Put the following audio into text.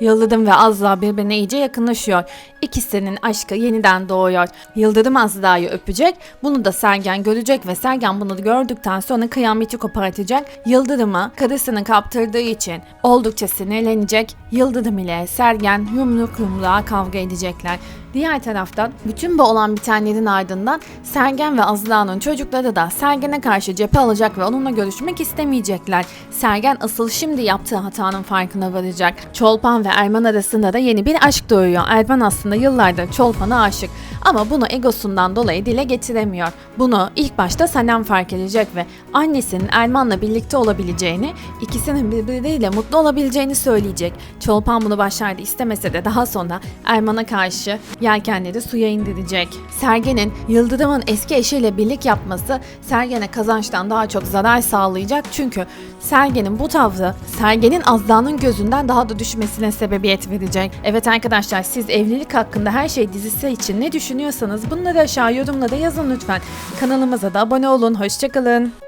Yıldırım ve Azra birbirine iyice yakınlaşıyor. İkisinin aşkı yeniden doğuyor. Yıldırım Azra'yı öpecek. Bunu da Sergen görecek ve Sergen bunu gördükten sonra kıyameti kopartacak. Yıldırım'ı karısını kaptırdığı için oldukça sinirlenecek. Yıldırım ile Sergen yumruk yumruğa kavga edecekler. Diğer taraftan bütün bu olan bitenlerin ardından Sergen ve Azra'nın çocukları da Sergen'e karşı cephe alacak ve onunla görüşmek istemeyecekler. Sergen asıl şimdi yaptığı hatanın farkına varacak. Çolpan ve Erman arasında da yeni bir aşk doğuyor. Erman aslında yıllardır Çolpan'a aşık ama bunu egosundan dolayı dile getiremiyor. Bunu ilk başta Sanem fark edecek ve annesinin Erman'la birlikte olabileceğini, ikisinin birbirleriyle mutlu olabileceğini söyleyecek. Çolpan bunu başardı istemese de daha sonra Erman'a karşı yelkenleri suya indirecek. Sergen'in Yıldırım'ın eski eşiyle birlik yapması Sergen'e kazançtan daha çok zarar sağlayacak çünkü Sergen'in bu tavrı Sergen'in Azda'nın gözünden daha da düşmesine sebebiyet verecek. Evet arkadaşlar siz evlilik hakkında her şey dizisi için ne düşünüyorsanız bunları aşağı yorumlara yazın lütfen. Kanalımıza da abone olun. Hoşçakalın.